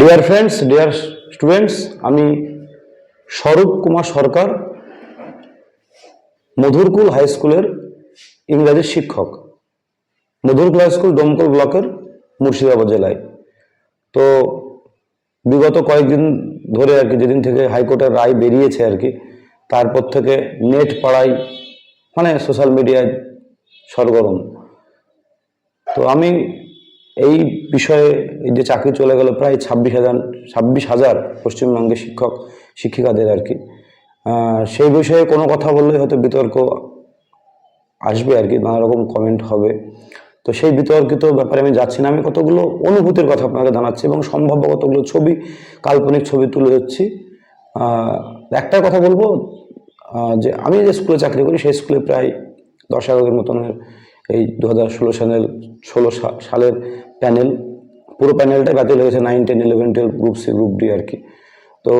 Dear friends dear students আমি স্বরূপ কুমার সরকার, Madhurkul high স্কুলের ইংরাজির শিক্ষক। মধুরকুল হাই স্কুল ডোমকল ব্লকের মুর্শিদাবাদ জেলায়। তো বিগত কয়েকদিন ধরে আর কি, যেদিন থেকে হাইকোর্টের রায় বেরিয়েছে আর কি, তারপর থেকে নেট পাড়াই মানে সোশ্যাল মিডিয়ায় সরগরম। তো আমি এই বিষয়ে যে চাকরি চলে গেল প্রায় ছাব্বিশ হাজার ছাব্বিশ হাজার পশ্চিমবঙ্গের শিক্ষক, শিক্ষিকাদের আর কি। সেই বিষয়ে কোনো কথা বললে হয়তো বিতর্ক আসবে আর কি, নানা রকম কমেন্ট হবে। তো সেই বিতর্কিত ব্যাপারে আমি যাচ্ছি না। আমি কতগুলো অনুভূতির কথা আপনাকে জানাচ্ছি এবং সম্ভাব্য কতগুলো ছবি, কাল্পনিক ছবি তুলে ধরছি। একটা কথা বলব যে আমি যে স্কুলে চাকরি করি, সেই স্কুলে প্রায় দশ এগারোর মতনের এই দু হাজার ষোলো সালের ষোলো সালের প্যানেল পুরো প্যানেলটাই বাতিল হয়েছে nine ten eleven twelve group C group D আর কি। তো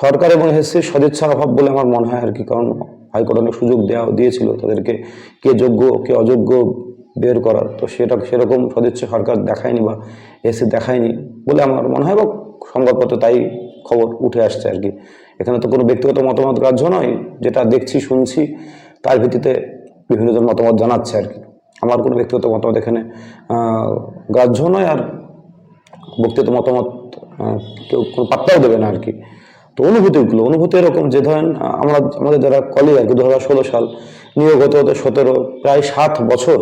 সরকার এবং এসএসসির সদিচ্ছার অভাব বলে আমার মনে হয় আর কি, কারণ হাইকোর্ট অনেক সুযোগ দেওয়া দিয়েছিল তাদেরকে কে যোগ্য, কে অযোগ্য বের করার। তো সেটা, সেরকম সদিচ্ছা সরকার দেখায়নি বা এসে দেখায়নি বলে আমার মনে হয়, বা সংবাদপত্রে তাই খবর উঠে আসছে আর কি। এখানে তো কোনো ব্যক্তিগত মতামত গ্রাহ্য নয়, যেটা দেখছি, শুনছি, তার ভিত্তিতে বিভিন্ন বিভিন্নজন মতামত জানাচ্ছে আর কি। আমার কোনো ব্যক্তিগত মতামত এখানে গ্রাহ্য নয় আর বক্তৃতা মতামত কেউ কোনো পাত্তাও দেবে না আর কি তো অনুভূতিগুলো, অনুভূতি এরকম যে ধরেন আমরা, আমাদের যারা কলিগ আর কি, দু ষোলো সাল নিয়োগ হতে হতে সতেরো, প্রায় সাত বছর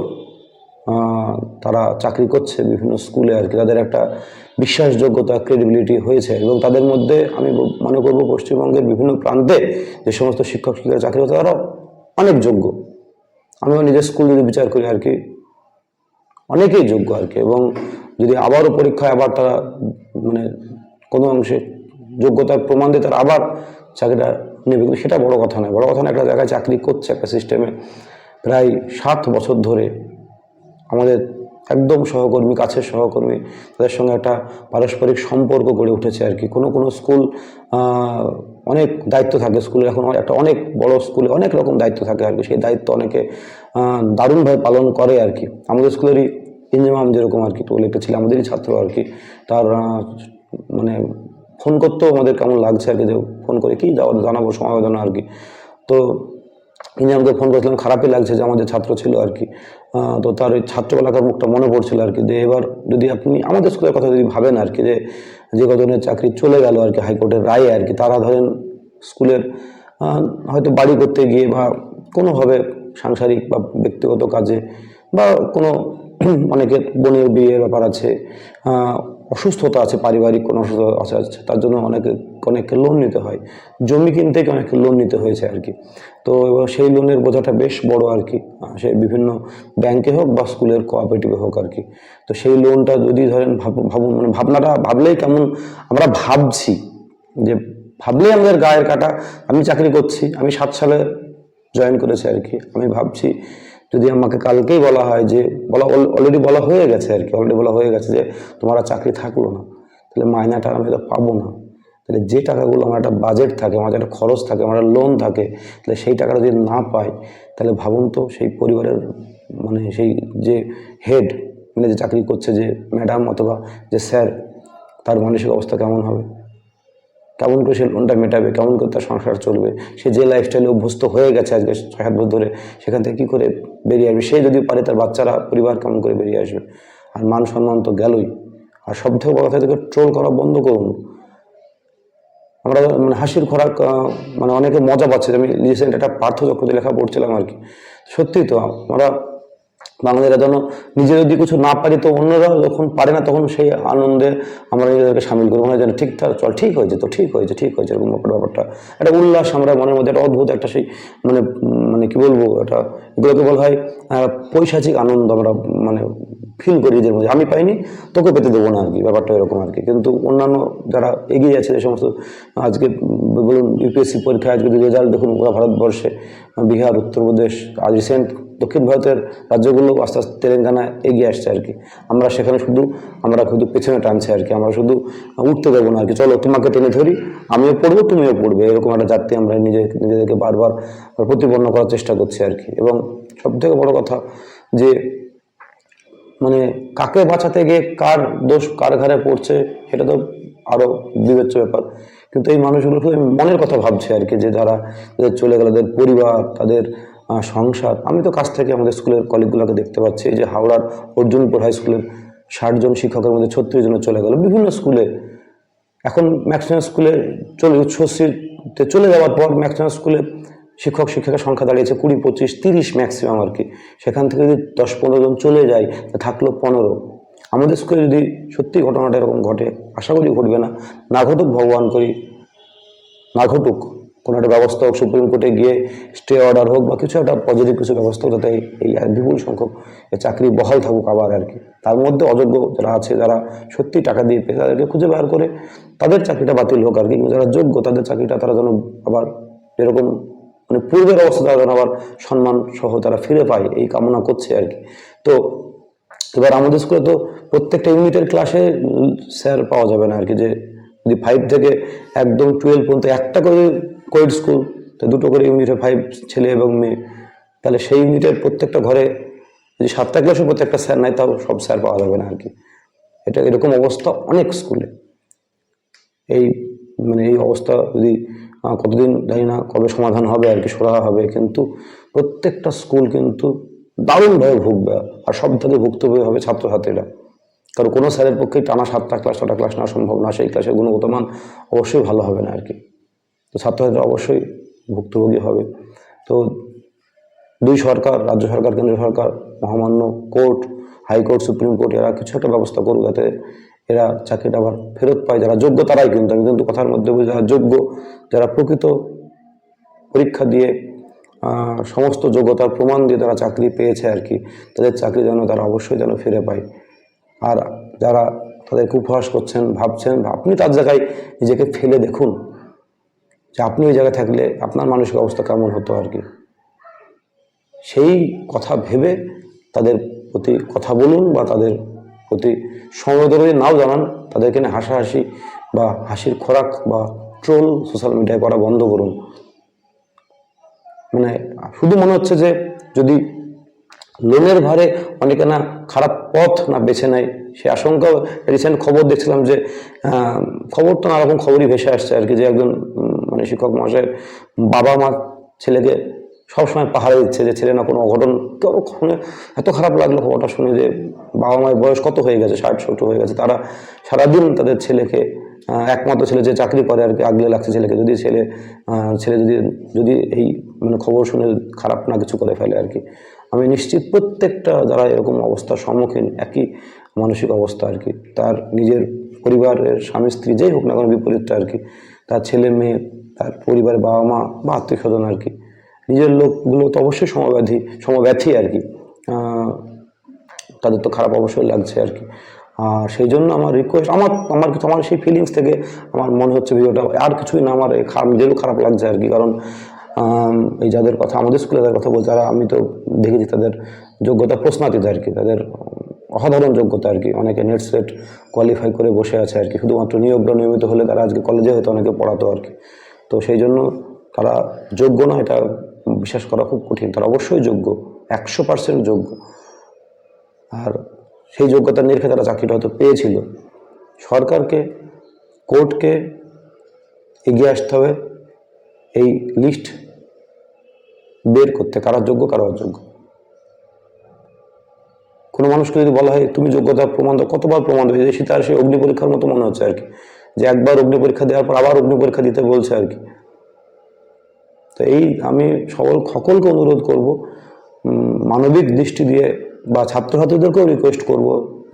তারা চাকরি করছে বিভিন্ন স্কুলে আর কি। তাদের একটা বিশ্বাসযোগ্যতা ক্রেডিবিলিটি হয়েছে এবং তাদের মধ্যে আমি মনে করব পশ্চিমবঙ্গের বিভিন্ন প্রান্তে যে সমস্ত শিক্ষক শিক্ষিকা চাকরি করছে তারা অনেক যোগ্য। আমিও নিজের স্কুল যদি বিচার করি আর কি, অনেকেই যোগ্য আর কি এবং যদি আবারও পরীক্ষায় আবার তারা মানে কোনো অংশে যোগ্যতার প্রমাণ দিয়ে তারা আবার চাকরিটা নেবে, কিন্তু সেটা বড় কথা নয়। বড় কথা না একটা জায়গায় চাকরি করছে একটা সিস্টেমে প্রায় সাত বছর ধরে আমাদের একদম সহকর্মী, কাছের সহকর্মী, তাদের সঙ্গে একটা পারস্পরিক সম্পর্ক গড়ে উঠেছে আর কি। কোনো কোনো স্কুল অনেক দায়িত্ব থাকে স্কুলে এখন একটা অনেক বড় স্কুলে অনেক রকম দায়িত্ব থাকে আর কি। সেই দায়িত্ব অনেকে দারুণভাবে পালন করে আর কি। আমাদের স্কুলেরই ইঞ্জিমাম যেরকম আর কি বলে একটা ছিল, আমাদেরই ছাত্র আর কি। তার মানে ফোন করতেও আমাদের কেমন লাগছে আর কি যে ফোন করে কি যাওয়া জানাব, সমবেদনা আর কি। তো ইঞ্জিনিয়ারকে ফোন করেছিলাম, খারাপই লাগছে যে আমাদের ছাত্র ছিল আর কি। তো তার ওই ছাত্রবেলাকার মুখটা মনে পড়ছিল আর কি, যে এবার যদি আপনি আমাদের স্কুলের কথা যদি ভাবেন আর কি, যে যে কজনের চাকরি চলে গেল আর কি হাইকোর্টের রায়ে আর কি, তারা ধরেন স্কুলের হয়তো বাড়ি করতে গিয়ে বা কোনোভাবে সাংসারিক বা ব্যক্তিগত কাজে বা কোনো অনেকের বোনের বিয়ের ব্যাপার আছে অসুস্থতা আছে, পারিবারিক কোনো অসুস্থতা আছে তার জন্য অনেকে, অনেককে লোন নিতে হয়। জমি কিনতে অনেককে লোন নিতে হয়েছে আর কি। তো এবার সেই লোনের বোঝাটা বেশ বড় আর কি। সে বিভিন্ন ব্যাংকে হোক বা স্কুলের কোঅপারেটিভে হোক আর কি। তো সেই লোনটা যদি ধরেন ভাব- ভাবুন মানে ভাবনাটা ভাবলেই কেমন আমরা ভাবছি যে ভাবলেই আমাদের গায়ের কাটা, আমি চাকরি করছি, আমি সাত সালে জয়েন করেছি আর কি। আমি ভাবছি যদি আমাকে কালকেই বলা হয় যে, বলা অলরেডি বলা হয়ে গেছে আর কি অলরেডি বলা হয়ে গেছে যে, তোমার চাকরি থাকল না, তাহলে মাইনাটা আমি তো পাবো না। তাহলে যে টাকাগুলো আমার একটা বাজেট থাকে, আমার একটা খরচ থাকে, আমার লোন থাকে, তাহলে সেই টাকাটা যদি না পাই, তাহলে ভাবুন তো সেই পরিবারের মানে সেই যে হেড মানে যে চাকরি করছে যে ম্যাডাম অথবা যে স্যার তার মানসিক অবস্থা কেমন হবে? কেমন করে সে লোনটা মেটাবে, কেমন করে তার সংসার চলবে, সে যে লাইফস্টাইলে অভ্যস্ত হয়ে গেছে আজকে ছয় সাত বছর ধরে, সেখান থেকে কী করে বেরিয়ে আসবে? সে যদি পারে তার বাচ্চারা, পরিবার কেমন করে বেরিয়ে আসবে? আর মান সম্মান তো গেলই। আর সব থেকে বড় কথা ট্রোল করা বন্ধ করুন। আমরা মানে হাসির খোরাক মানে অনেকে মজা পাচ্ছে। আমি রিসেন্ট একটা পার্থ চক্রবর্তী লেখা পড়ছিলাম আর কি। সত্যি তো, আমরা বাঙালিরা যেন নিজে যদি কিছু না পারি তো অন্যরা যখন পারে না, তখন সেই আনন্দে আমরা নিজেদেরকে সামিল করি। মনে হয় যেন ঠিক তার চল ঠিক হয়েছে তো, ঠিক হয়েছে ঠিক হয়েছে এরকম ব্যাপার, ব্যাপারটা। একটা উল্লাস আমরা মনের মধ্যে, একটা অদ্ভুত একটা সেই মানে মানে কি বলব এটা এগুলোকে বলা হয় পৈশাচিক আনন্দ আমরা মানে ফিল করি নিজের মধ্যে। আমি পাইনি, তোকে পেতে দেবো না আর কি, ব্যাপারটা এরকম আর কি। কিন্তু অন্যান্য যারা এগিয়ে আছে, যে সমস্ত আজকে বলুন ইউপিএসসি পরীক্ষায় আজকে রেজাল্ট দেখুন পুরো ভারতবর্ষে, বিহার, উত্তরপ্রদেশ, আজ রিসেন্ট দক্ষিণ ভারতের রাজ্যগুলো আস্তে আস্তে তেলেঙ্গানা এগিয়ে আসছে আর কি। আমরা সেখানে শুধু, আমরা শুধু পেছনে টানছি আর কি। আমরা শুধু উঠতে দেবো না আর কি। চলো, তোমাকে টেনে ধরি, আমিও পড়ব, তুমিও পড়বে। এরকম একটা জাতি আমরা নিজে নিজেদেরকে বারবার প্রতিপন্ন করার চেষ্টা করছি আর কি। এবং সব থেকে বড় কথা যে মানে কাকে বাঁচাতে গিয়ে কার দোষ কার ঘাড়ে পড়ছে, সেটা তো আরও বিবেচ্য ব্যাপার। কিন্তু এই মানুষগুলো শুধু মনের কথা ভাবছে আর কি, যে যারা চলে গেল তাদের পরিবার, তাদের সংসার। আমি তো কাছ থেকে আমাদের স্কুলের কলিগগুলোকে দেখতে পাচ্ছি যে হাওড়ার অর্জুনপুর হাই স্কুলের ষাট জন শিক্ষকের মধ্যে ছত্রিশ জন চলে গেল। বিভিন্ন স্কুলে এখন ম্যাক্সিমাম স্কুলে চলে উচ্চশ্রীতে চলে যাওয়ার পর ম্যাক্সিমাম স্কুলে শিক্ষক, শিক্ষিকার সংখ্যা দাঁড়িয়েছে কুড়ি, পঁচিশ, তিরিশ ম্যাক্সিমাম আর কি। সেখান থেকে যদি দশ, পনেরো জন চলে যায় থাকল পনেরো। আমাদের স্কুলে যদি সত্যি ঘটনাটা এরকম ঘটে, আশা করি ঘটবে না। না ঘটুক, ভগবান করি, না ঘটুক। কোনো একটা ব্যবস্থা হোক সুপ্রিম কোর্টে গিয়ে স্টে অর্ডার হোক বা কিছু একটা পজিটিভ কিছু ব্যবস্থা হোক, যাতে এই- বিপুল সংখ্যক চাকরি বহাল থাকুক আবার আর কি। তার মধ্যে অযোগ্য যারা আছে, যারা সত্যি টাকা দিয়ে পেয়ে তাদেরকে খুঁজে বার করে তাদের চাকরিটা বাতিল হোক আর কি যারা যোগ্য তাদের চাকরিটা তারা যেন আবার যেরকম মানে পূর্বের অবস্থা তারা যেন আবার সম্মান সহ তারা ফিরে পায়, এই কামনা করছে আর কি। তো এবার আমাদের স্কুলে তো প্রত্যেকটা ইউনিটের ক্লাসে স্যার পাওয়া যাবে না আর কি, যে যদি ফাইভ থেকে একদম টুয়েলভ পর্যন্ত একটা করে কোয়েড স্কুল, তো দুটো করে ইউনিটে ফাইভ ছেলে এবং মেয়ে। তাহলে সেই ইউনিটের প্রত্যেকটা ঘরে যদি সাতটা ক্লাসে প্রত্যেকটা স্যার নাই, তাও সব স্যার পাওয়া যাবে না আর কি এটা এরকম অবস্থা অনেক স্কুলে এই মানে এই অবস্থা যদি কতদিন জানি না কবে সমাধান হবে আর কি সরা হবে, কিন্তু প্রত্যেকটা স্কুল কিন্তু দারুণভাবে ভুগবে, আর সব থেকে ভুক্তভোগী হবে ছাত্রছাত্রীরা। কারণ কোনো স্যারের পক্ষে টানা সাতটা ক্লাস ছটা ক্লাস নেওয়া সম্ভব না, সেই ক্লাসের গুণগত মান অবশ্যই ভালো হবে না আর কি তো ছাত্রছাত্রীরা অবশ্যই ভুক্তভোগী হবে। তো দুই সরকার, রাজ্য সরকার কেন্দ্র সরকার, মহামান্য কোর্ট, হাইকোর্ট, সুপ্রিম কোর্ট, এরা কিছু একটা ব্যবস্থা করুক যাতে এরা চাকরিটা আবার ফেরত পায়। যারা যোগ্য তারাই কিন্তু, আমি কিন্তু কথার মধ্যে বুঝি যারা যোগ্য, যারা প্রকৃত পরীক্ষা দিয়ে সমস্ত যোগ্যতার প্রমাণ দিয়ে তারা চাকরি পেয়েছে আর কি, তাদের চাকরি যেন তারা অবশ্যই যেন ফিরে পায়। আর যারা তাদেরকে উপহাস করছেন, ভাবছেন, আপনি তার জায়গায় নিজেকে ফেলে দেখুন। যে আপনি ওই জায়গায় থাকলে আপনার মানসিক অবস্থা কেমন হতো আর কি? সেই কথা ভেবে তাদের প্রতি কথা বলুন বা তাদের প্রতি সমবেদনা যদি নাও জানান। তাদেরকে নিয়ে হাসাহাসি বা হাসির খোরাক বা ট্রোল সোশ্যাল মিডিয়ায় করা বন্ধ করুন। মানে শুধু মনে হচ্ছে যে যদি লোনের ভারে অনেকে না খারাপ পথ না বেছে নেয়, সে আশঙ্কা রিসেন্ট খবর দেখছিলাম যে খবর তো নানারকম খবরই ভেসে আসছে আর কি, যে একজন মানে শিক্ষক মহাশয়ের বাবা মা ছেলেকে সবসময় পাহাড়ে দিচ্ছে যে, ছেলে না, কোনো অঘটন কেউ শুনে এত খারাপ লাগল খবরটা শুনে যে, বাবা মায়ের বয়স কত হয়ে গেছে? ষাট, সত্তর হয়ে গেছে। তারা সারাদিন তাদের ছেলেকে একমাত্র ছেলে যে চাকরি করে আর কি, আগলে লাগছে ছেলেকে। যদি ছেলে ছেলে যদি যদি এই মানে খবর শুনে খারাপ না কিছু করে ফেলে আর কি। আমি নিশ্চিত প্রত্যেকটা যারা এরকম অবস্থার সম্মুখীন, একই মানসিক অবস্থা আর কি। তার নিজের পরিবারের স্বামী, স্ত্রী, যেই হোক না কোনো বিপরীতটা আর কি। তার ছেলে মেয়ে, তার পরিবার বাবা মা, বা আত্মীয় স্বজন আর কি। নিজের লোকগুলো তো অবশ্যই সমব্যাধি, সমব্যথী আর কি। তাদের তো খারাপ অবশ্যই লাগছে আর কি। আর সেই জন্য আমার রিকোয়েস্ট আমার আমার কিছু, আমার সেই ফিলিংস থেকে আমার মনে হচ্ছে ভিডিওটা আর কিছুই না, আমার খারাপ, নিজেরও খারাপ লাগছে আর কি। কারণ এই যাদের কথা, আমাদের স্কুলে যাদের কথা বলছে যারা আমি তো দেখেছি তাদের যোগ্যতা প্রশ্নাতীত আর কি, তাদের অসাধারণ যোগ্যতা আর কি। অনেকে নেট সেট কোয়ালিফাই করে বসে আছে আর কি। শুধুমাত্র নিয়োগটা নিয়মিত হলে তারা আজকে কলেজে হয়তো অনেকে পড়াতো আর কি। তো সেই জন্য তারা যোগ্য না, এটা বিশ্বাস করা খুব কঠিন। তারা অবশ্যই যোগ্য, একশো পার্সেন্ট যোগ্য। আর সেই যোগ্যতার নিরিখে তারা চাকরিটা হয়তো পেয়েছিল। সরকারকে কোর্টকে এগিয়ে আসতে হবে। এই লিস্ট বের করতে, কারা যোগ্য, কারা অযোগ্য। কোনো মানুষকে যদি বলা হয়, তুমি যোগ্যতা প্রমাণ দাও, কতবার প্রমাণ দেবে? যে তার সেই অগ্নি পরীক্ষার মতো মনে হচ্ছে আর কি। যে একবার অগ্নি পরীক্ষা দেওয়ার পর আবার অগ্নি পরীক্ষা দিতে বলছে আর কি। তো এই আমি সকল, সকলকে অনুরোধ করব মানবিক দৃষ্টি দিয়ে বা ছাত্রছাত্রীদেরকেও রিকোয়েস্ট করব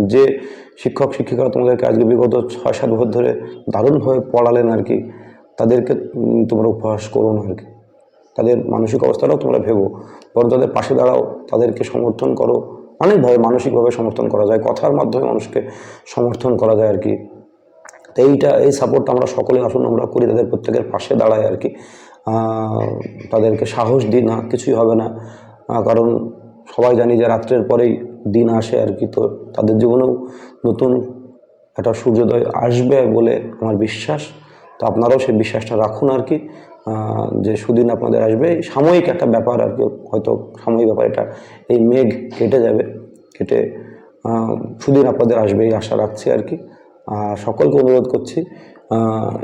যে শিক্ষক, শিক্ষিকারা তোমাদেরকে আজকে বিগত ছয়, সাত বছর ধরে দারুণভাবে পড়ালেন আর কি। তাদেরকে তোমরা উপহাস করো না আর কি। তাদের মানসিক অবস্থাটাও তোমরা ভেবো। বরং তাদের পাশে দাঁড়াও, তাদেরকে সমর্থন করো। অনেকভাবে মানসিকভাবে সমর্থন করা যায়, কথার মাধ্যমে মানুষকে সমর্থন করা যায় আর কি। তো এইটা, এই সাপোর্টটা আমরা সকলে আসুন, আমরা করি, তাদের প্রত্যেকের পাশে দাঁড়াই আর কি। তাদেরকে সাহস দিই না, কিছুই হবে না। কারণ সবাই জানি যে রাত্রের পরেই দিন আসে আর কি, তো তাদের জীবনেও নতুন একটা সূর্যোদয় আসবে বলে আমার বিশ্বাস। তো আপনারাও সেই বিশ্বাসটা রাখুন আর কি। যে সুদিন আপনাদের আসবে, সাময়িক একটা ব্যাপার আর কি, হয়তো সাময়িক ব্যাপার এটা, এই মেঘ কেটে যাবে, কেটে সুদিন আপনাদের আসবে, এই আশা রাখছি আর কি। আর সকলকে অনুরোধ করছি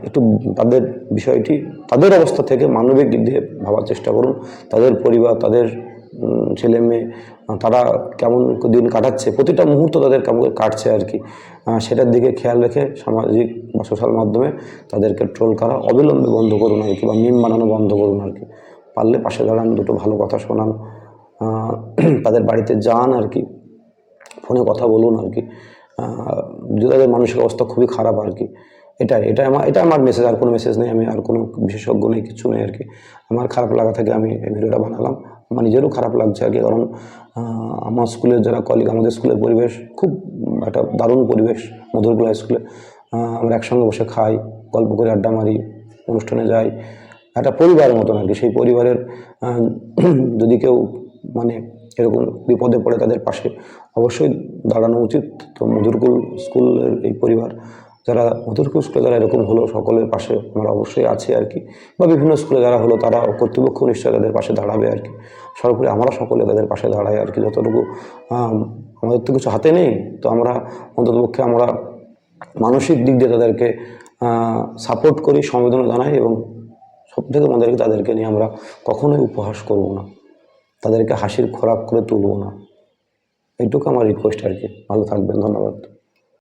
একটু তাদের বিষয়টি, তাদের অবস্থা থেকে মানবিক দিক দিয়ে ভাবার চেষ্টা করুন, তাদের পরিবার, তাদের ছেলে মেয়ে তারা কেমন দিন কাটাচ্ছে, প্রতিটা মুহূর্ত তাদের কেমন কাটছে আর কি। সেটার দিকে খেয়াল রেখে সামাজিক বা সোশ্যাল মাধ্যমে তাদেরকে ট্রোল করা, অবিলম্বে বন্ধ করুন আর কি, বা মিম বানানো বন্ধ করুন আর কি। পারলে পাশে দাঁড়ান, দুটো ভালো কথা শোনান তাদের বাড়িতে যান আর কি, ফোনে কথা বলুন আর কি। যদি তাদের মানসিক অবস্থা খুবই খারাপ আর কি, এটাই এটা আমার এটা আমার মেসেজ আর কোনো মেসেজ নেই, আমি আর কোনো বিশেষজ্ঞ নেই, কিছু নেই আর কি। আমার খারাপ লাগা থেকে আমি এই ভিডিওটা বানালাম। আমার নিজেরও খারাপ লাগছে আর কি। কারণ আমার স্কুলের যারা কলিগ আমাদের স্কুলের পরিবেশ খুব একটা দারুণ পরিবেশ মধুরগুলা স্কুলে। আমরা একসঙ্গে বসে খাই, গল্প করে, আড্ডা মারি, অনুষ্ঠানে যাই। একটা পরিবারের মতন আর কি। সেই পরিবারের যদি কেউ মানে এরকম বিপদে পড়ে তাদের পাশে অবশ্যই দাঁড়ানো উচিত। তো মধুরকুল স্কুলের এই পরিবার যারা মধুরকুল স্কুলে যারা এরকম হলো, সকলের পাশে আমরা অবশ্যই আছি আর কি। বা বিভিন্ন স্কুলে যারা হলো, তারা কর্তৃপক্ষ নিশ্চয়ই তাদের পাশে দাঁড়াবে আর কি। সর্বোপরি আমরা সকলে তাদের পাশে দাঁড়াই আর কি, যতটুকু আমাদের তো কিছু হাতে নেই। তো আমরা অন্ততপক্ষে আমরা মানসিক দিক দিয়ে তাদেরকে সাপোর্ট করি সংবেদনা জানাই এবং সব থেকে আমাদেরকে তাদেরকে নিয়ে আমরা কখনোই উপহাস করব না। তাদেরকে হাসির খোরাক করে তুলব না। এইটুকু আমার রিকোয়েস্ট আর কি। ভালো থাকবেন, ধন্যবাদ।